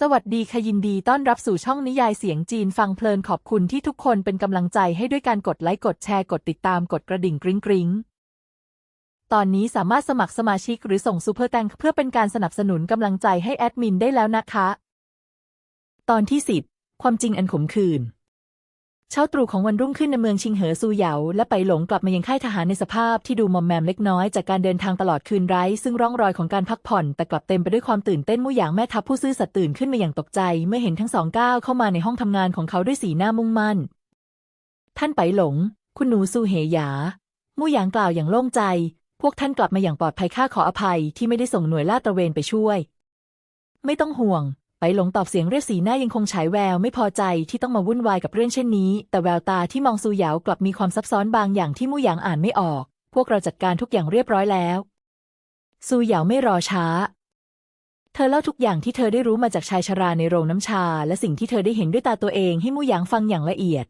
สวัสดีค่ะยินดีต้อนรับสู่ช่องนิยายเสียงจีนฟังเพลินขอบคุณที่ทุกคนเป็นกำลังใจให้ด้วยการกดไลค์กดแชร์กดติดตามกดกระดิ่งกริ๊งกริ๊งตอนนี้สามารถสมัครสมาชิกหรือส่งซูเปอร์แตงเพื่อเป็นการสนับสนุนกำลังใจให้แอดมินได้แล้วนะคะ ตอนที่ 10 ความจริงอันขมขื่น เช้าตรู่ของวันรุ่งขึ้นในเมืองชิงเหอซูเหยาและไปหลงกลับมายังค่ายทหารในสภาพที่ดูมอมแมมเล็กน้อยจากการเดินทางตลอดคืนไร้ ซึ่งร่องรอยของการพักผ่อน แต่กลับเต็มไปด้วยความตื่นเต้นมู่หยางแม่ทัพผู้ซื่อสัตย์ตื่นขึ้นมาอย่างตกใจ เมื่อเห็นทั้งสองก้าวเข้ามาในห้องทำงานของเขาด้วยสีหน้ามุ่งมั่น ท่านไปหลง คุณหนูซูเหหยามู่หยางกล่าวอย่างโล่งใจ พวกท่านกลับมาอย่างปลอดภัยข้าขออภัยที่ไม่ได้ส่งหน่วยลาดตระเวนไปช่วย ไม่ต้องห่วง หลงตอบเสียงเรียกสีหน้ายังคงฉายแววไม่พอใจที่ต้องมาวุ่นวายกับเรื่องเช่นนี้ แต่แววตาที่มองซูหยาวกลับมีความซับซ้อนบางอย่างที่มู่หยางอ่านไม่ออก พวกเราจัดการทุกอย่างเรียบร้อยแล้ว ซูหยาวไม่รอช้า เธอเล่าทุกอย่างที่เธอได้รู้มาจากชายชราในโรงน้ำชา และสิ่งที่เธอได้เห็นด้วยตาตัวเองให้มู่หยางฟังอย่างละเอียด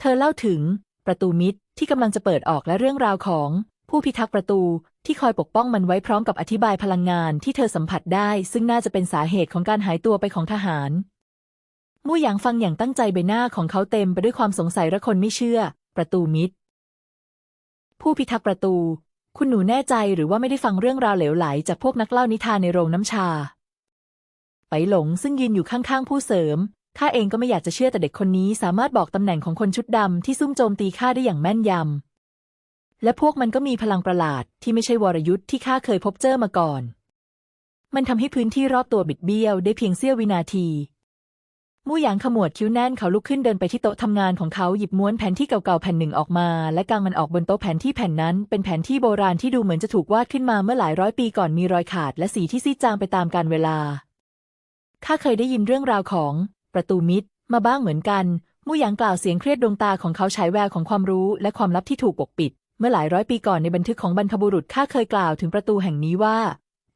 เธอเล่าถึง ประตูมิตรที่กำลังจะเปิดออกและเรื่องราวของ ผู้พิทักษ์ประตู ที่คอยปกป้องมันไว้พร้อมกับอธิบายพลังงานที่เธอสัมผัสได้ ซึ่งน่าจะเป็นสาเหตุของการหายตัวไปของทหารมู่หยางฟังอย่างตั้งใจใบหน้าของเขาเต็มไปด้วยความสงสัยและคนไม่เชื่อ ประตูมิตรผู้พิทักษ์ประตู คุณหนูแน่ใจหรือว่าไม่ได้ฟังเรื่องราวเหลวไหล จากพวกนักเล่านิทานในโรงน้ำชา ไปหลงซึ่งยืนอยู่ข้างๆผู้เสริมข้าเองก็ไม่อยากจะเชื่อแต่เด็กคนนี้สามารถบอกตำแหน่งของคนชุดดำที่ซุ่มโจมตีข้าได้อย่างแม่นยำ และพวกมันก็มีพลังประหลาดที่ไม่ใช่วรยุทธ์ที่ข้าเคยพบเจอมาก่อน มันทำให้พื้นที่รอบตัวบิดเบี้ยวได้เพียงเสี้ยววินาที มู่หยางขมวดคิ้วแน่นเขาลุกขึ้นเดินไปที่โต๊ะทำงานของเขาหยิบม้วนแผนที่เก่าๆแผ่นหนึ่งออกมา และกางมันออกบนโต๊ะแผนที่แผ่นนั้น เป็นแผนที่โบราณที่ดูเหมือนจะถูกวาดขึ้นมาเมื่อหลายร้อยปีก่อนมีรอยขาดและสีที่ซีดจางไปตามกาลเวลาข้าเคยได้ยินเรื่องราวของ ประตูมิตรมาบ้างเหมือนกันมู่หยางกล่าวเสียงเครียดดวงตาของเขาฉายแววของความรู้และความลับที่ถูกปกปิด มื่อหลายร้อยปีก่อนในบันทึกของบรรพบุรุษข้าเคยกล่าวถึงประตูแห่งนี้ว่า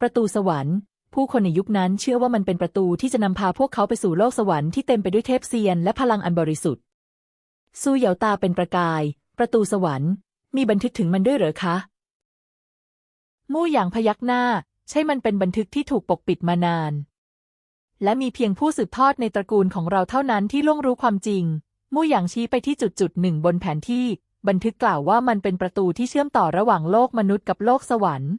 ประตูสวรรค์ ผู้คนในยุคนั้นเชื่อว่ามันเป็นประตูที่จะนำพาพวกเขาไปสู่โลกสวรรค์ที่เต็มไปด้วยเทพเซียนและพลังอันบริสุทธิ์สู้เหยาตาเป็นประกาย ประตูสวรรค์ มีบันทึกถึงมันด้วยเหรอคะมู่หยางพยักหน้า ใช่มันเป็นบันทึกที่ถูกปกปิดมานาน และมีเพียงผู้สืบทอดในตระกูลของเราเท่านั้นที่ล่วงรู้ความจริงมู่หยางชี้ไปที่จุดจุดหนึ่งบนแผนที่ บันทึกกล่าวว่ามันเป็นประตูที่เชื่อมต่อระหว่างโลกมนุษย์กับโลกสวรรค์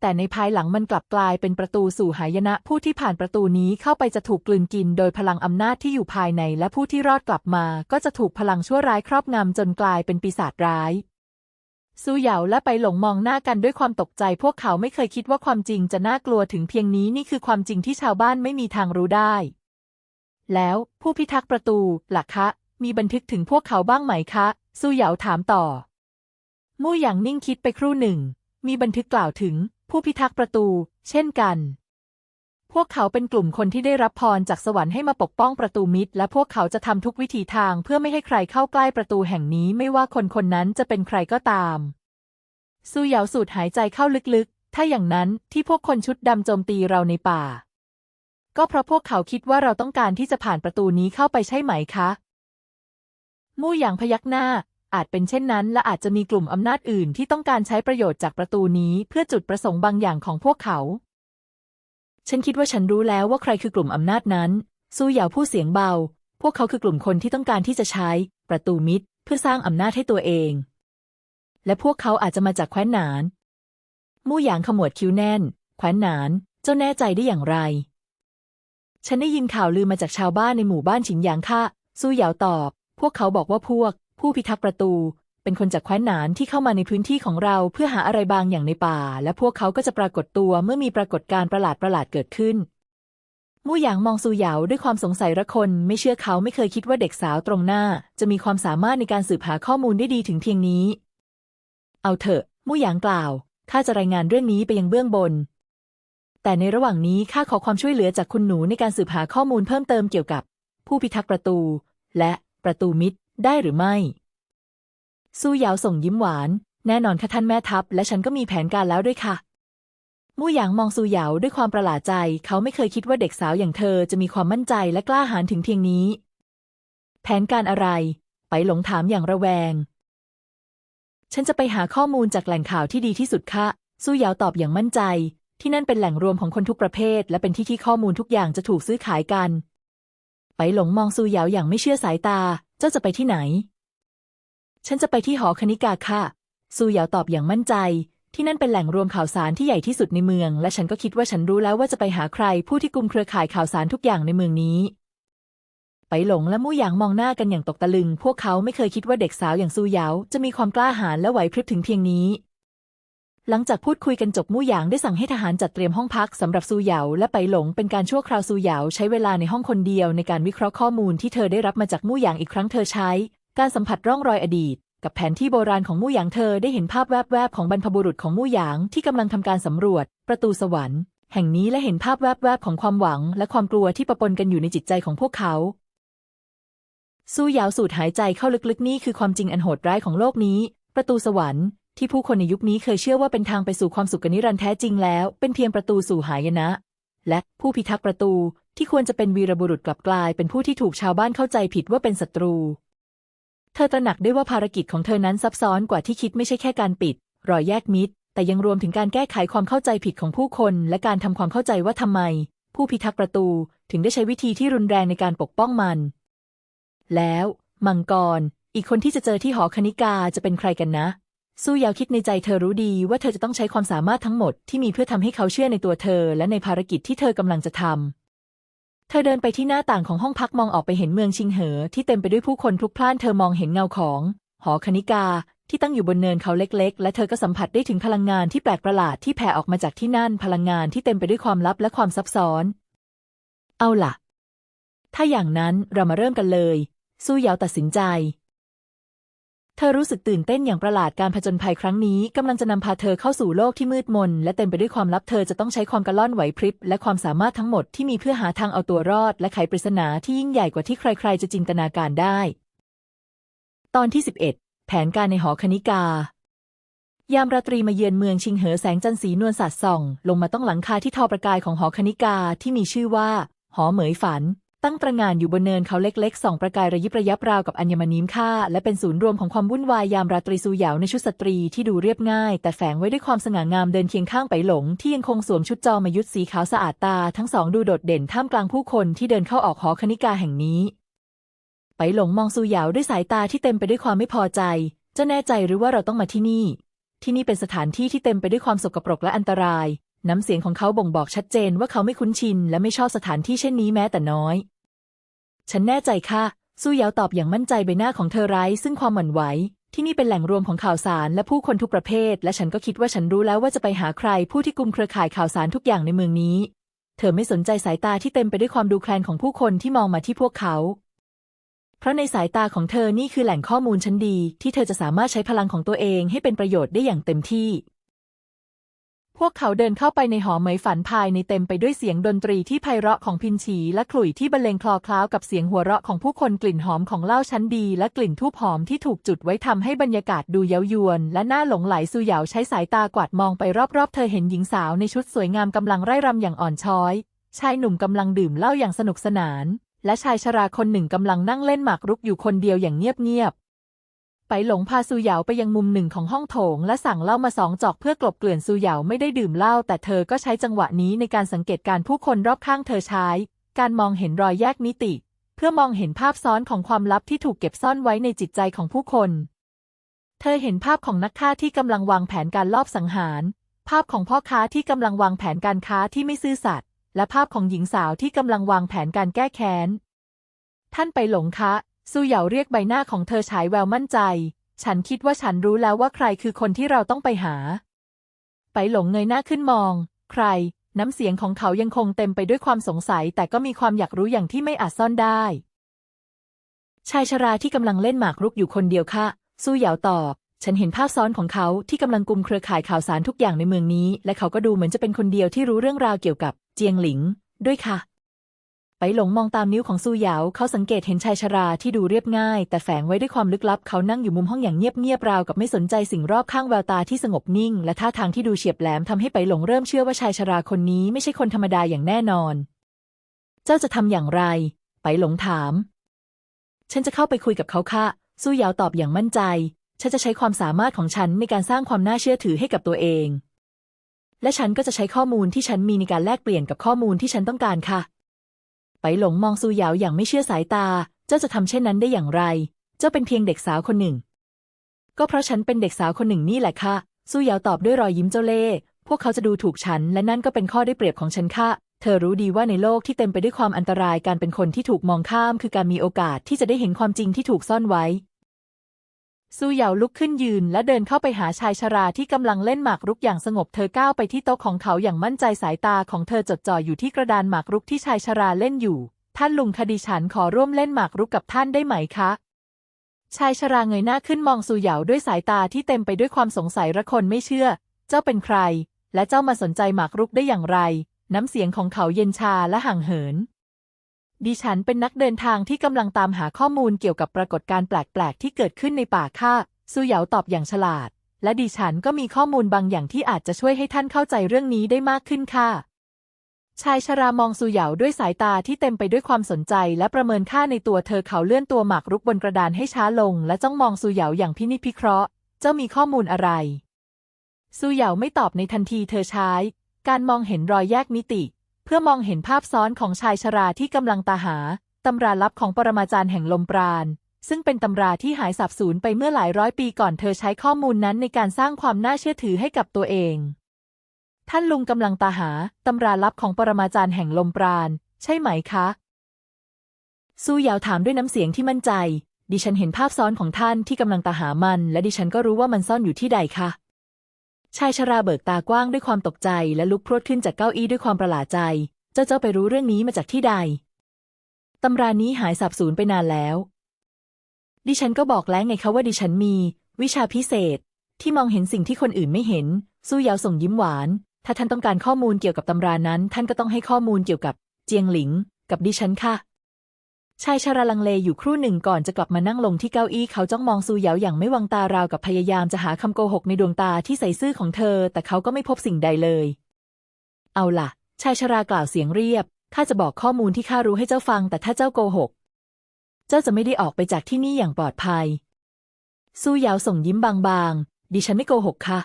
แต่ในภายหลังมันกลับกลายเป็นประตูสู่หายนะผู้ที่ผ่านประตูนี้เข้าไปจะถูกกลืนกินโดยพลังอำนาจที่อยู่ภายในและผู้ที่รอดกลับมา ก็จะถูกพลังชั่วร้ายครอบงำจนกลายเป็นปีศาจร้ายซูเหยาและไปหลงมองหน้ากันด้วยความตกใจ พวกเขาไม่เคยคิดว่าความจริงจะน่ากลัวถึงเพียงนี้นี่คือความจริงที่ชาวบ้านไม่มีทางรู้ได้ แล้วผู้พิทักษ์ประตูหล่ะคะ มีบันทึกถึงพวกเขาบ้างไหมคะ ซูเหยาถามต่อ มู่หยางนิ่งคิดไปครู่หนึ่ง มีบันทึกกล่าวถึงผู้พิทักษ์ประตู เช่นกัน พวกเขาเป็นกลุ่มคนที่ได้รับพรจากสวรรค์ให้มาปกป้องประตูมิตร และพวกเขาจะทำทุกวิถีทางเพื่อไม่ให้ใครเข้าใกล้ประตูแห่งนี้ไม่ว่าคนคนนั้นจะเป็นใครก็ตามซูเหยาสูดหายใจเข้าลึกๆ ถ้าอย่างนั้นที่พวกคนชุดดำโจมตีเราในป่า ก็เพราะพวกเขาคิดว่าเราต้องการที่จะผ่านประตูนี้เข้าไปใช่ไหมคะ มู่หยางพยักหน้า อาจเป็นเช่นนั้นและอาจจะมีกลุ่มอำนาจอื่นที่ต้องการใช้ประโยชน์จากประตูนี้เพื่อจุดประสงค์บางอย่างของพวกเขา ฉันคิดว่าฉันรู้แล้วว่าใครคือกลุ่มอำนาจนั้นซูเหยาผู้เสียงเบา พวกเขาคือกลุ่มคนที่ต้องการที่จะใช้ ประตูมิตรเพื่อสร้างอำนาจให้ตัวเอง และพวกเขาอาจจะมาจากแคว้นหนาน มู่หยางขมวดคิ้วแน่น แคว้นหนาน เจ้าแน่ใจได้อย่างไร ฉันได้ยินข่าวลือมาจากชาวบ้านในหมู่บ้านฉิงหยางค่ะซูเหยาตอบ พวกเขาบอกว่าพวก ผู้พิทักษ์ประตู เป็นคนจากแคว้นหนานที่เข้ามาในพื้นที่ของเราเพื่อหาอะไรบางอย่างในป่า และพวกเขาก็จะปรากฏตัวเมื่อมีปรากฏการณ์ประหลาดประหลาดเกิดขึ้นมู่หยางมองซูเหยาด้วยความสงสัยระคน ไม่เชื่อเขาไม่เคยคิดว่าเด็กสาวตรงหน้า จะมีความสามารถในการสืบหาข้อมูลได้ดีถึงเพียงนี้ เอาเถอะ มู่หยางกล่าวข้าจะรายงานเรื่องนี้ไปยังเบื้องบน แต่ในระหว่างนี้ข้าขอความช่วยเหลือจากคุณหนูในการสืบหาข้อมูลเพิ่มเติมเกี่ยวกับ ผู้พิทักษ์ประตู และ ประตูมิตรได้หรือไม่สู้เหยาส่งยิ้มหวาน แน่นอนค่ะท่านแม่ทัพ และฉันก็มีแผนการแล้วด้วยค่ะ มู่หยางมองซูเหยาด้วยความประหลาดใจ เขาไม่เคยคิดว่าเด็กสาวอย่างเธอจะมีความมั่นใจและกล้าหาญถึงเพียงนี้ แผนการอะไร ไปหลงถามอย่างระแวง ฉันจะไปหาข้อมูลจากแหล่งข่าวที่ดีที่สุดค่ะสู้เหยาตอบอย่างมั่นใจ ที่นั่นเป็นแหล่งรวมของคนทุกประเภท และเป็นที่ที่ข้อมูลทุกอย่างจะถูกซื้อขายกัน ไปหลงมองซูหยาวอย่างไม่เชื่อสายตา เจ้าจะไปที่ไหน ฉันจะไปที่หอคณิกาค่ะ ซูหยาวตอบอย่างมั่นใจ ที่นั่นเป็นแหล่งรวมข่าวสารที่ใหญ่ที่สุดในเมือง และฉันก็คิดว่าฉันรู้แล้วว่าจะไปหาใคร ผู้ที่กุมเครือข่ายข่าวสารทุกอย่างในเมืองนี้ ไปหลงและมู่หยางมองหน้ากันอย่างตกตะลึง พวกเขาไม่เคยคิดว่าเด็กสาวอย่างซูหยาวจะมีความกล้าหาญและไหวพริบถึงเพียงนี้ หลังจากพูดคุยกันจบมู่หยางได้สั่งให้ทหารจัดเตรียมห้องพักสำหรับซูเหยาและไปหลงเป็นการชั่วคราวซูเหยาใช้เวลาในห้องคนเดียวในการวิเคราะห์ข้อมูลที่เธอได้รับมาจากมู่หยางอีกครั้งเธอใช้ การสัมผัสร่องรอยอดีต กับแผนที่โบราณของมู่หยางเธอได้เห็นภาพแวบๆของบรรพบุรุษของมู่หยางที่กำลังทำการสำรวจ ประตูสวรรค์ แห่งนี้และเห็นภาพแวบๆของความหวัง และความกลัวที่ปะปนกันอยู่ในจิตใจของพวกเขาสู้ยาสูดหายใจเข้าลึกๆนี่คือความจริงอันโหดร้ายของโลกนี้ ประตูสวรรค์ ที่ผู้คนในยุคนี้เคยเชื่อว่าเป็นทางไปสู่ความสุขนิรันดร์แท้จริงแล้ว เป็นเพียงประตูสู่หายนะ และผู้พิทักษ์ประตูที่ควรจะเป็นวีรบุรุษกลับกลาย เป็นผู้ที่ถูกชาวบ้านเข้าใจผิดว่าเป็นศัตรู เธอตระหนักได้ว่าภารกิจของเธอนั้นซับซ้อนกว่าที่คิดไม่ใช่แค่การปิด รอยแยกมิตร แต่ยังรวมถึงการแก้ไขความเข้าใจผิดของผู้คน และการทำความเข้าใจว่าทำไม ผู้พิทักษ์ประตูถึงได้ใช้วิธีที่รุนแรงในการปกป้องมัน แล้ว มังกร อีกคนที่จะเจอที่หอคณิกาจะเป็นใครกันนะ สู้ยาวคิดในใจเธอรู้ดีว่าเธอจะต้องใช้ความสามารถทั้งหมดที่มีเพื่อทำให้เขาเชื่อในตัวเธอ และในภารกิจที่เธอกำลังจะทำเธอเดินไปที่หน้าต่างของห้องพักมองออกไปเห็นเมืองชิงเหอ ที่เต็มไปด้วยผู้คนพลุกพล่านเธอมองเห็นเงาของ หอคณิกา ที่ตั้งอยู่บนเนินเขาเล็กๆ และเธอก็สัมผัสได้ถึงพลังงานที่แปลกประหลาดที่แผ่ออกมาจากที่นั่นพลังงานที่เต็มไปด้วยความลับและความซับซ้อน เอาล่ะ ถ้าอย่างนั้นเรามาเริ่มกันเลย สู้ยาวตัดสินใจ เธอรู้สึกตื่นเต้นอย่างประหลาดการผจญภัยครั้งนี้กำลังจะนำพาเธอเข้าสู่โลกที่มืดมน และเต็มไปด้วยความลับเธอจะต้องใช้ความกระล่อนไหวพริบ และความสามารถทั้งหมดที่มีเพื่อหาทางเอาตัวรอด และไขปริศนาที่ยิ่งใหญ่กว่าที่ใคร ๆ จะจินตนาการได้ ตอนที่ 11 แผนการในหอคณิกายามราตรีมาเยือนเมืองชิงเหอแสงจันทร์สีนวลสาดส่อง ลงมาต้องหลังคาที่ทอประกายของหอคณิกาที่มีชื่อว่า หอเหมยฝัน ตั้งตระงานอยู่บนเนินเขาเล็กๆสองประกายระยิบระยับราวกับอัญมณีมค่า และเป็นศูนย์รวมของความวุ่นวายยามราตรีสูหยาวในชุดสตรีที่ดูเรียบง่าย แต่แฝงไว้ด้วยความสง่างามเดินเคียงข้างไปหลง ที่ยังคงสวมชุดจอมายุทธสีขาวสะอาดตา ทั้งสองดูโดดเด่นท่ามกลางผู้คนที่เดินเข้าออกหอคณิกาแห่งนี้ ไปหลงมองซูหยาวด้วยสายตาที่เต็มไปด้วยความไม่พอใจเจ้าแน่ใจหรือว่าเราต้องมาที่นี่ ที่นี่เป็นสถานที่ที่เต็มไปด้วยความสกปรกและอันตรายน้ำเสียงของเขาบ่งบอกชัดเจนว่าเขาไม่คุ้นชินและไม่ชอบสถานที่เช่นนี้แม้แต่น้อย ฉันแน่ใจค่ะ สู้เหยาตอบอย่างมั่นใจใบหน้าของเธอไร้ซึ่งความหวั่นไหว ที่นี่เป็นแหล่งรวมของข่าวสารและผู้คนทุกประเภท และฉันก็คิดว่าฉันรู้แล้วว่าจะไปหาใคร ผู้ที่กุมเครือข่ายข่าวสารทุกอย่างในเมืองนี้ เธอไม่สนใจสายตาที่เต็มไปด้วยความดูแคลนของผู้คนที่มองมาที่พวกเขา เพราะในสายตาของเธอนี่คือแหล่งข้อมูลชั้นดี ที่เธอจะสามารถใช้พลังของตัวเองให้เป็นประโยชน์ได้อย่างเต็มที่ พวกเขาเดินเข้าไปในหอเหมยฝันภายในเต็มไปด้วยเสียงดนตรีที่ไพเราะของพินฉีและขลุ่ยที่บรรเลงคลอคล้าวกับเสียงหัวเราะของผู้คนกลิ่นหอมของเหล้าชั้นดีและกลิ่นทูบหอมที่ถูกจุดไว้ทำให้บรรยากาศดูเย้ายวน และน่าหลงไหลสุเหยาใช้สายตากวาดมองไปรอบๆ เธอเห็นหญิงสาวในชุดสวยงามกำลังไร่รำอย่างอ่อนช้อย ชายหนุ่มกำลังดื่มเหล้าอย่างสนุกสนาน และชายชราคนหนึ่งกำลังนั่งเล่นหมากรุกอยู่คนเดียวอย่างเงียบๆ ไปหลงพาซูเหยาไปยังมุมหนึ่งของห้องโถง และสั่งเหล้ามาสองจอกเพื่อกลบเกลื่อนซูเหยาไม่ได้ดื่มเหล้าแต่เธอก็ใช้จังหวะนี้ในการสังเกตการผู้คนรอบข้างเธอใช้ การมองเห็นรอยแยกมิติ เพื่อมองเห็นภาพซ้อนของความลับที่ถูกเก็บซ่อนไว้ในจิตใจของผู้คน เธอเห็นภาพของนักฆ่าที่กำลังวางแผนการลอบสังหาร ภาพของพ่อค้าที่กำลังวางแผนการค้าที่ไม่ซื่อสัตย์และภาพของหญิงสาวที่กำลังวางแผนการแก้แค้นท่านไปหลงคะ ซูเหยาเรียกใบหน้าของเธอฉายแววมั่นใจ ฉันคิดว่าฉันรู้แล้วว่าใครคือคนที่เราต้องไปหา ไปหลงเงยหน้าขึ้นมอง ใคร น้ำเสียงของเขายังคงเต็มไปด้วยความสงสัย แต่ก็มีความอยากรู้อย่างที่ไม่อาจซ่อนได้ ชายชราที่กำลังเล่นหมากรุกอยู่คนเดียวค่ะสู้เหยาตอบ ฉันเห็นภาพซ้อนของเขาที่กำลังกุมเครือข่ายข่าวสารทุกอย่างในเมืองนี้ และเขาก็ดูเหมือนจะเป็นคนเดียวที่รู้เรื่องราวเกี่ยวกับ เจียงหลิง ด้วยค่ะ ไปหลงมองตามนิ้วของซูหยาวเขาสังเกตเห็นชายชราที่ดูเรียบง่าย แต่แฝงไว้ด้วยความลึกลับเขานั่งอยู่มุมห้องอย่างเงียบๆราวกับไม่สนใจสิ่งรอบข้างแววตาที่สงบนิ่ง และท่าทางที่ดูเฉียบแหลมทำให้ไปหลงเริ่มเชื่อว่าชายชราคนนี้ไม่ใช่คนธรรมดาอย่างแน่นอน เจ้าจะทำอย่างไร ไปหลงถาม ฉันจะเข้าไปคุยกับเขาค่ะสู้เหยาวตอบอย่างมั่นใจ ฉันจะใช้ความสามารถของฉันในการสร้างความน่าเชื่อถือให้กับตัวเอง และฉันก็จะใช้ข้อมูลที่ฉันมีในการแลกเปลี่ยนกับข้อมูลที่ฉันต้องการค่ะ ไปหลงมองซูเหยาอย่างไม่เชื่อสายตา เจ้าจะทำเช่นนั้นได้อย่างไร เจ้าเป็นเพียงเด็กสาวคนหนึ่ง ก็เพราะฉันเป็นเด็กสาวคนหนึ่งนี่แหละค่ะซูเหยาตอบด้วยรอยยิ้มเจ้าเล่ห์พวกเขาจะดูถูกฉัน และนั่นก็เป็นข้อได้เปรียบของฉันค่ะ เธอรู้ดีว่าในโลกที่เต็มไปด้วยความอันตรายการเป็นคนที่ถูกมองข้าม คือการมีโอกาสที่จะได้เห็นความจริงที่ถูกซ่อนไว้ ซูเหยาลุกขึ้นยืนและเดินเข้าไปหาชายชราที่กำลังเล่นหมากรุกอย่างสงบเธอก้าวไปที่โต๊ะของเขาอย่างมั่นใจสายตาของเธอจดจ่ออยู่ที่กระดานหมากรุกที่ชายชราเล่นอยู่ ท่านลุงคดีฉันขอร่วมเล่นหมากรุกกับท่านได้ไหมคะ ชายชราเงยหน้าขึ้นมองซูเหยาด้วยสายตาที่เต็มไปด้วยความสงสัยระคนไม่เชื่อ เจ้าเป็นใคร และเจ้ามาสนใจหมากรุกได้อย่างไร น้ำเสียงของเขาเย็นชาและห่างเหิน ดิฉันเป็นนักเดินทางที่กำลังตามหาข้อมูลเกี่ยวกับปรากฏการณ์แปลก ๆ ที่เกิดขึ้นในป่าค่าซูเหยาตอบอย่างฉลาด และดิฉันก็มีข้อมูลบางอย่างที่อาจจะช่วยให้ท่านเข้าใจเรื่องนี้ได้มากขึ้นค่ะ ชายชรามองซูเหยาด้วยสายตาที่เต็มไปด้วยความสนใจ และประเมินค่าในตัวเธอเขาเลื่อนตัวหมากรุกบนกระดานให้ช้าลง และจ้องมองซูเหยาอย่างพินิจพิเคราะห์ เจ้ามีข้อมูลอะไรซูเหยาไม่ตอบในทันทีเธอใช้ การมองเห็นรอยแยกมิติ เพื่อมองเห็นภาพซ้อนของชายชราที่กำลังตาหา ตำราลับของปรมาจารย์แห่งลมปราณ ซึ่งเป็นตำราที่หายสับสูญไปเมื่อหลายร้อยปีก่อนเธอใช้ข้อมูลนั้นในการสร้างความน่าเชื่อถือให้กับตัวเอง ท่านลุงกำลังตาหา ตำราลับของปรมาจารย์แห่งลมปราณ ใช่ไหมคะซูยาวถามด้วยน้ำเสียงที่มั่นใจ ดิฉันเห็นภาพซ้อนของท่านที่กำลังตาหามัน และดิฉันก็รู้ว่ามันซ่อนอยู่ที่ใดค่ะ ชายชราเบิกตากว้างด้วยความตกใจและลุกพรวดขึ้นจากเก้าอี้ด้วยความประหลาดใจ เจ้าเจ้าไปรู้เรื่องนี้มาจากที่ใด ตำรานี้หายสับสูญไปนานแล้ว ดิฉันก็บอกแล้วไงคะว่าดิฉันมี วิชาพิเศษ ที่มองเห็นสิ่งที่คนอื่นไม่เห็น สู้ยาวส่งยิ้มหวาน ถ้าท่านต้องการข้อมูลเกี่ยวกับตำรานั้น ท่านก็ต้องให้ข้อมูลเกี่ยวกับเจียงหลิง กับดิฉันค่ะ ชายชราลังเลอยู่ครู่หนึ่งก่อนจะกลับมานั่งลงที่เก้าอี้เขาจ้องมองซูเหยาอย่างไม่วางตาราวกับพยายามจะหาคำโกหกในดวงตาที่ใสซื่อของเธอ แต่เขาก็ไม่พบสิ่งใดเลย เอาล่ะ ชายชรากล่าวเสียงเรียบข้าจะบอกข้อมูลที่ข้ารู้ให้เจ้าฟัง แต่ถ้าเจ้าโกหก เจ้าจะไม่ได้ออกไปจากที่นี่อย่างปลอดภัยซูเหยาส่งยิ้มบางๆ ดิฉันไม่โกหกค่ะ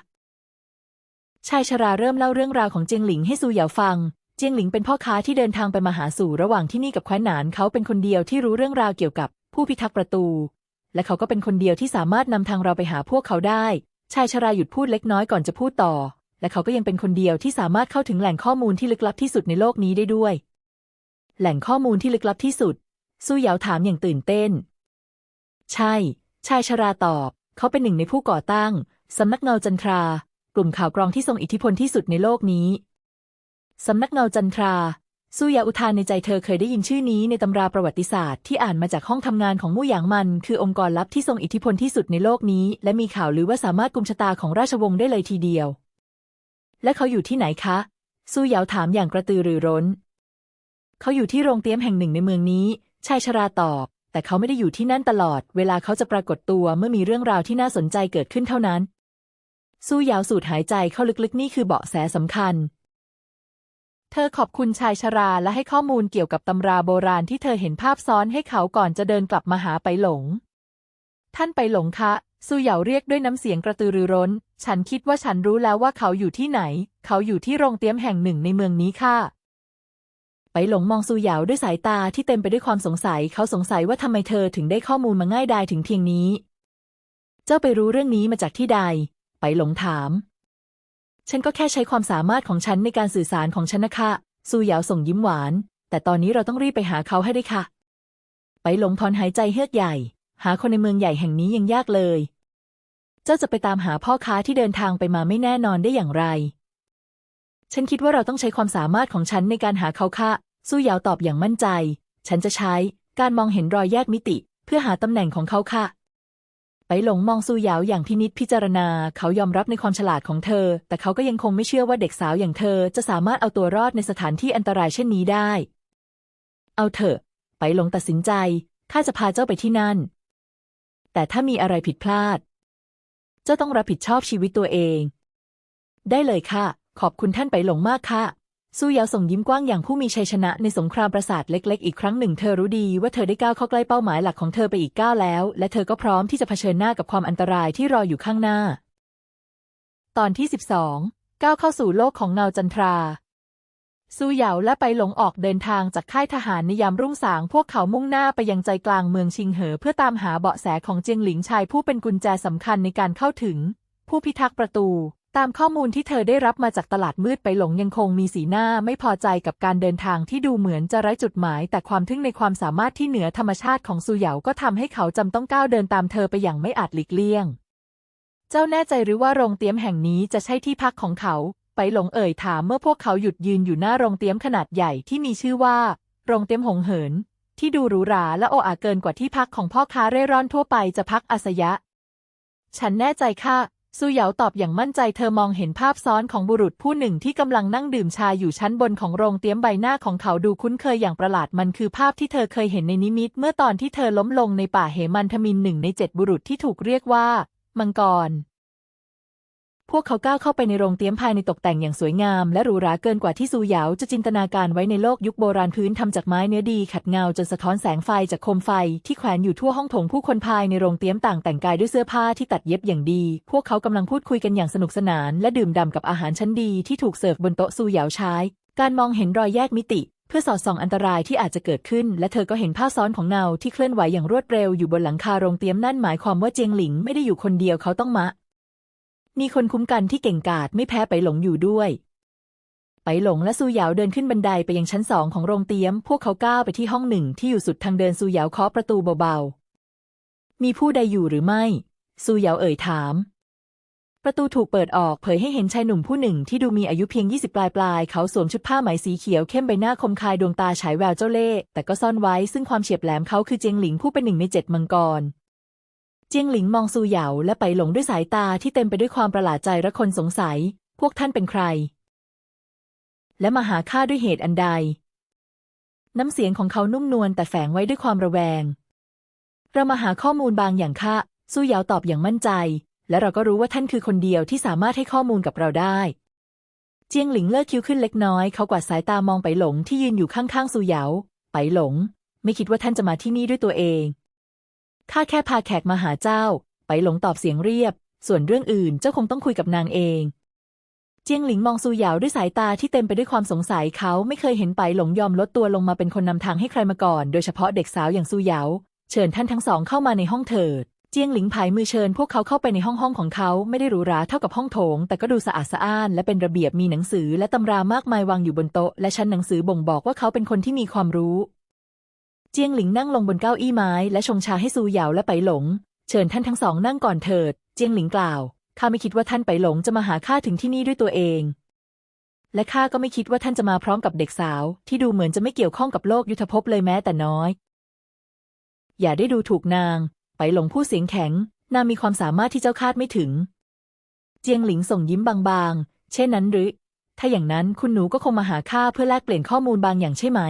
ชายชราเริ่มเล่าเรื่องราวของเจียงหลิงให้ซูเหยาฟัง จียงหลิงเป็นพ่อค้าที่เดินทางไปมาหาสู่ระหว่างที่นี่กับแคว้นหนานเขาเป็นคนเดียวที่รู้เรื่องราวเกี่ยวกับผู้พิทักษ์ประตู และเขาก็เป็นคนเดียวที่สามารถนำทางเราไปหาพวกเขาได้ ชายชราหยุดพูดเล็กน้อยก่อนจะพูดต่อ และเขาก็ยังเป็นคนเดียวที่สามารถเข้าถึงแหล่งข้อมูลที่ลึกลับที่สุดในโลกนี้ได้ด้วย แหล่งข้อมูลที่ลึกลับที่สุดสู้เหยาถามอย่างตื่นเต้น ใช่ ชายชราตอบ เขาเป็นหนึ่งในผู้ก่อตั้งสำนักเงาจันทรา กลุ่มข่าวกรองที่ทรงอิทธิพลที่สุดในโลกนี้ สำนักเงาจันทราสู้ยาอุทานในใจเธอเคยได้ยินชื่อนี้ในตำราประวัติศาสตร์ที่อ่านมาจากห้องทำงานของมู่หยางมัน คือองค์กรลับที่ทรงอิทธิพลที่สุดในโลกนี้ และมีข่าวลือว่าสามารถกุมชะตาของราชวงศ์ได้เลยทีเดียว และเขาอยู่ที่ไหนคะสู้เหยาถามอย่างกระตือรือร้น เขาอยู่ที่โรงเตี้ยมแห่งหนึ่งในเมืองนี้ชายชราตอบ แต่เขาไม่ได้อยู่ที่นั่นตลอด เวลาเขาจะปรากฏตัวเมื่อมีเรื่องราวที่น่าสนใจเกิดขึ้นเท่านั้นสู้ยาสูดหายใจเข้าลึกๆ นี่คือเบาะแสสำคัญ เธอขอบคุณชายชราและให้ข้อมูลเกี่ยวกับตำราโบราณที่เธอเห็นภาพซ้อนให้เขาก่อนจะเดินกลับมาหาไปหลง ท่านไปหลงคะซูเหยาเรียกด้วยน้ำเสียงกระตือรือร้น ฉันคิดว่าฉันรู้แล้วว่าเขาอยู่ที่ไหน เขาอยู่ที่โรงเตี้ยมแห่งหนึ่งในเมืองนี้ค่ะ ไปหลงมองซูเหยาด้วยสายตาที่เต็มไปด้วยความสงสัย เขาสงสัยว่าทำไมเธอถึงได้ข้อมูลมาง่ายดายถึงเพียงนี้ เจ้าไปรู้เรื่องนี้มาจากที่ใด ไปหลงถาม ฉันก็แค่ใช้ความสามารถของฉันในการสื่อสารของฉันนะคะซูหยาวส่งยิ้มหวาน แต่ตอนนี้เราต้องรีบไปหาเขาให้ได้ค่ะ ไปหลงถอนหายใจเฮือกใหญ่ หาคนในเมืองใหญ่แห่งนี้ยังยากเลย เจ้าจะไปตามหาพ่อค้าที่เดินทางไปมาไม่แน่นอนได้อย่างไร ฉันคิดว่าเราต้องใช้ความสามารถของฉันในการหาเขาค่ะสู้เหยาวตอบอย่างมั่นใจ ฉันจะใช้การมองเห็นรอยแยกมิติ เพื่อหาตำแหน่งของเขาค่ะ ไปหลงมองซูหยาวอย่างพินิจพิจารณา เขายอมรับในความฉลาดของเธอ แต่เขาก็ยังคงไม่เชื่อว่าเด็กสาวอย่างเธอจะสามารถเอาตัวรอดในสถานที่อันตรายเช่นนี้ได้ เอาเถอะ ไปหลงตัดสินใจข้าจะพาเจ้าไปที่นั่น แต่ถ้ามีอะไรผิดพลาด เจ้าต้องรับผิดชอบชีวิตตัวเอง ได้เลยค่ะ ขอบคุณท่านไปหลงมากค่ะ สู้ยาวส่งยิ้มกว้างอย่างผู้มีชัยชนะในสงครามประสาทเล็ก ๆ อีกครั้งหนึ่งเธอรู้ดีว่าเธอได้ก้าวเข้าใกล้เป้าหมายหลักของเธอไปอีกก้าวแล้ว และเธอก็พร้อมที่จะเผชิญหน้ากับความอันตรายที่รออยู่ข้างหน้า ตอนที่ 12 ก้าวเข้าสู่โลกของเงาจันทราซูเหยาและไปหลงออกเดินทางจากค่ายทหารในยามรุ่งสาง พวกเขามุ่งหน้าไปยังใจกลางเมืองชิงเหอ เพื่อตามหาเบาะแสของเจียงหลิงชายผู้เป็นกุญแจสำคัญในการเข้าถึง ผู้พิทักษ์ประตู ตามข้อมูลที่เธอได้รับมาจากตลาดมืดไปหลงยังคงมีสีหน้าไม่พอใจกับการเดินทางที่ดูเหมือนจะไร้จุดหมาย แต่ความทึ่งในความสามารถที่เหนือธรรมชาติของซูเหยาก็ทำให้เขาจำต้องก้าวเดินตามเธอไปอย่างไม่อาจหลีกเลี่ยง เจ้าแน่ใจหรือว่าโรงเตี๊ยมแห่งนี้จะใช่ที่พักของเขา ไปหลงเอ่ยถามเมื่อพวกเขาหยุดยืนอยู่หน้าโรงเตี๊ยมขนาดใหญ่ที่มีชื่อว่า โรงเตี๊ยมหงเหิน ที่ดูหรูหราและโออาเกินกว่าที่พักของพ่อค้าเร่ร่อนทั่วไปจะพักอาศยะ ฉันแน่ใจค่ะ ซูเหยาตอบอย่างมั่นใจเธอมองเห็นภาพซ้อนของบุรุษผู้หนึ่งที่กำลังนั่งดื่มชาอยู่ชั้นบนของโรงเตี๊ยมใบหน้าของเขาดูคุ้นเคยอย่างประหลาดมันคือภาพที่เธอเคยเห็นในนิมิต เมื่อตอนที่เธอล้มลงในป่าเหมันทมินหนึ่งในเจ็ดบุรุษที่ถูกเรียกว่า มังกร พวกเขาก้าวเข้าไปในโรงเตี๊ยมภายในตกแต่งอย่างสวยงาม และหรูหราเกินกว่าที่ซูหยาวจะจินตนาการไว้ในโลกยุคโบราณพื้นทำจากไม้เนื้อดีขัดเงาจนสะท้อนแสงไฟจากโคมไฟที่แขวนอยู่ทั่วห้องโถงผู้คนภายในโรงเตี๊ยมต่างแต่งกายด้วยเสื้อผ้าที่ตัดเย็บอย่างดี พวกเขากำลังพูดคุยกันอย่างสนุกสนาน และดื่มด่ำกับอาหารชั้นดีที่ถูกเสิร์ฟบนโต๊ะซูหยาวใช้ การมองเห็นรอยแยกมิติเพื่อสอดส่องอันตรายที่อาจจะเกิดขึ้น และเธอก็เห็นภาพซ้อนของเงาที่เคลื่อนไหวอย่างรวดเร็วอยู่บนหลังคาโรงเตี๊ยมนั่นหมายความว่าเจียงหลิงไม่ได้อยู่คนเดียวเขาต้องมะ มีคนคุ้มกันที่เก่งกาจไม่แพ้ไปหลงอยู่ด้วย ไปหลงและซูเหยาเดินขึ้นบันไดไปยังชั้นสองของโรงเตี๊ยม พวกเขาก้าวไปที่ห้องหนึ่งที่อยู่สุดทางเดินซูเหยาเคาะประตูเบาๆ มีผู้ใดอยู่หรือไม่ ซูเหยาเอ่ยถาม ประตูถูกเปิดออกเผยให้เห็นชายหนุ่มผู้หนึ่งที่ดูมีอายุเพียง 20 ปลายปลายๆเขาสวมชุดผ้าไหมสีเขียวเข้มใบหน้าคมคายดวงตาฉายแววเจ้าเล่ห์แต่ก็ซ่อนไว้ซึ่งความเฉียบแหลมเขาคือเจียงหลิงผู้เป็นหนึ่งในเจ็ดมังกร เจียงหลิงมองซูเหยาและไปหลงด้วยสายตาที่เต็มไปด้วยความประหลาดใจและคนสงสัย พวกท่านเป็นใคร และมาหาข้าด้วยเหตุอันใด น้ำเสียงของเขานุ่มนวลแต่แฝงไว้ด้วยความระแวง เรามาหาข้อมูลบางอย่างค่ะซูเหยาตอบอย่างมั่นใจ และเราก็รู้ว่าท่านคือคนเดียวที่สามารถให้ข้อมูลกับเราได้ เจียงหลิงเลิกคิ้วขึ้นเล็กน้อย เขากวาดสายตามองไปหลงที่ยืนอยู่ข้างๆซูเหยา ไปหลง ไม่คิดว่าท่านจะมาที่นี่ด้วยตัวเอง ข้าแค่พาแขกมาหาเจ้า ไปหลงตอบเสียงเรียบ ส่วนเรื่องอื่นเจ้าคงต้องคุยกับนางเอง เจียงหลิงมองซูเหยาด้วยสายตาที่เต็มไปด้วยความสงสัยเขาไม่เคยเห็นไปหลงยอมลดตัวลงมาเป็นคนนำทางให้ใครมาก่อน โดยเฉพาะเด็กสาวอย่างซูเหยาเชิญท่านทั้งสองเข้ามาในห้องเถิดเจียงหลิงผายมือเชิญพวกเขาเข้าไปในห้องห้องของเขาไม่ได้หรูหราเท่ากับห้องโถง แต่ก็ดูสะอาดสะอ้านและเป็นระเบียบมีหนังสือและตำรามากมายวางอยู่บนโต๊ะ และชั้นหนังสือบ่งบอกว่าเขาเป็นคนที่มีความรู้ เจียงหลิงนั่งลงบนเก้าอี้ไม้และชงชาให้ซูเหยาและไปหลง เชิญท่านทั้งสองนั่งก่อนเถิด เจียงหลิงกล่าวข้าไม่คิดว่าท่านไปหลงจะมาหาข้าถึงที่นี่ด้วยตัวเอง และข้าก็ไม่คิดว่าท่านจะมาพร้อมกับเด็กสาว ที่ดูเหมือนจะไม่เกี่ยวข้องกับโลกยุทธภพเลยแม้แต่น้อย อย่าได้ดูถูกนาง ไปหลงผู้เสียงแข็ง นางมีความสามารถที่เจ้าคาดไม่ถึง เจียงหลิงส่งยิ้มบางๆ เช่นนั้นหรือ ถ้าอย่างนั้นคุณหนูก็คงมาหาข้าเพื่อแลกเปลี่ยนข้อมูลบางอย่างใช่ไหม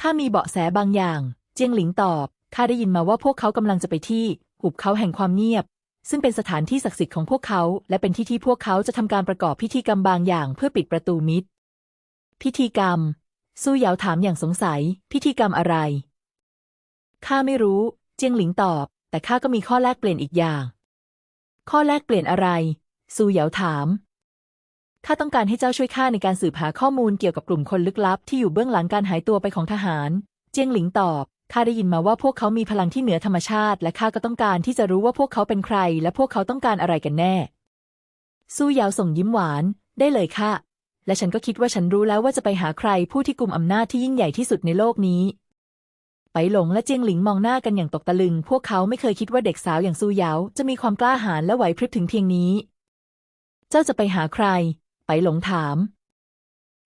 ข้ามีเบาะแสบางอย่าง เจียงหลิงตอบ ข้าได้ยินมาว่าพวกเขากำลังจะไปที่ หุบเขาแห่งความเงียบ ซึ่งเป็นสถานที่ศักดิ์สิทธิ์ของพวกเขา และเป็นที่ที่พวกเขาจะทำการประกอบพิธีกรรมบางอย่างเพื่อปิดประตูมิตรพิธีกรรม สู้เหยาถามอย่างสงสัย พิธีกรรมอะไร ข้าไม่รู้ เจียงหลิงตอบ แต่ข้าก็มีข้อแลกเปลี่ยนอีกอย่าง ข้อแลกเปลี่ยนอะไร ซูเหยาถาม ข้าต้องการให้เจ้าช่วยข้าในการสืบหาข้อมูลเกี่ยวกับกลุ่มคนลึกลับที่อยู่เบื้องหลังการหายตัวไปของทหาร เจียงหลิงตอบ ข้าได้ยินมาว่าพวกเขามีพลังที่เหนือธรรมชาติ และข้าก็ต้องการที่จะรู้ว่าพวกเขาเป็นใคร และพวกเขาต้องการอะไรกันแน่ซูเหยาวส่งยิ้มหวาน ได้เลยค่ะ และฉันก็คิดว่าฉันรู้แล้วว่าจะไปหาใครผู้ที่กลุ่มอำนาจที่ยิ่งใหญ่ที่สุดในโลกนี้ ไปหลงและเจียงหลิงมองหน้ากันอย่างตกตะลึง พวกเขาไม่เคยคิดว่าเด็กสาวอย่างซูเหยาวจะมีความกล้าหาญและไหวพริบถึงเพียงนี้ เจ้าจะไปหาใคร ไปหลงถาม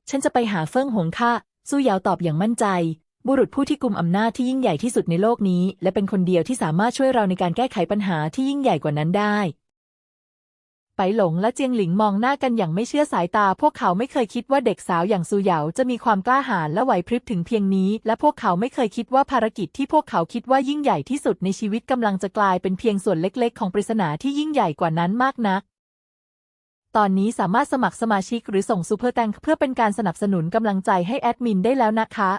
ฉันจะไปหาเฟิ่งหงค่ะซูเหยาวตอบอย่างมั่นใจ บุรุษผู้ที่กุมอำนาจที่ยิ่งใหญ่ที่สุดในโลกนี้ และเป็นคนเดียวที่สามารถช่วยเราในการแก้ไขปัญหาที่ยิ่งใหญ่กว่านั้นได้ ไปหลงและเจียงหลิงมองหน้ากันอย่างไม่เชื่อสายตา พวกเขาไม่เคยคิดว่าเด็กสาวอย่างซูเหยาจะมีความกล้าหาญและไหวพริบถึงเพียงนี้ และพวกเขาไม่เคยคิดว่าภารกิจที่พวกเขาคิดว่ายิ่งใหญ่ที่สุดในชีวิตกำลังจะกลายเป็นเพียงส่วนเล็ก ๆ ของปริศนาที่ยิ่งใหญ่กว่านั้นมากนัก ตอนนี้สามารถสมัครสมาชิกหรือส่งซูเปอร์แตงเพื่อเป็นการสนับสนุนกำลังใจให้แอดมินได้แล้วนะคะ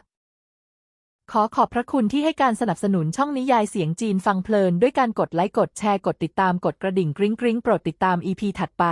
ขอขอบพระคุณที่ให้การสนับสนุนช่องนิยายเสียงจีนฟังเพลิน ด้วยการกดไลค์กดแชร์กดติดตามกดกระดิ่งกริ๊งกริ๊งโปรดติดตาม EP ถัดไป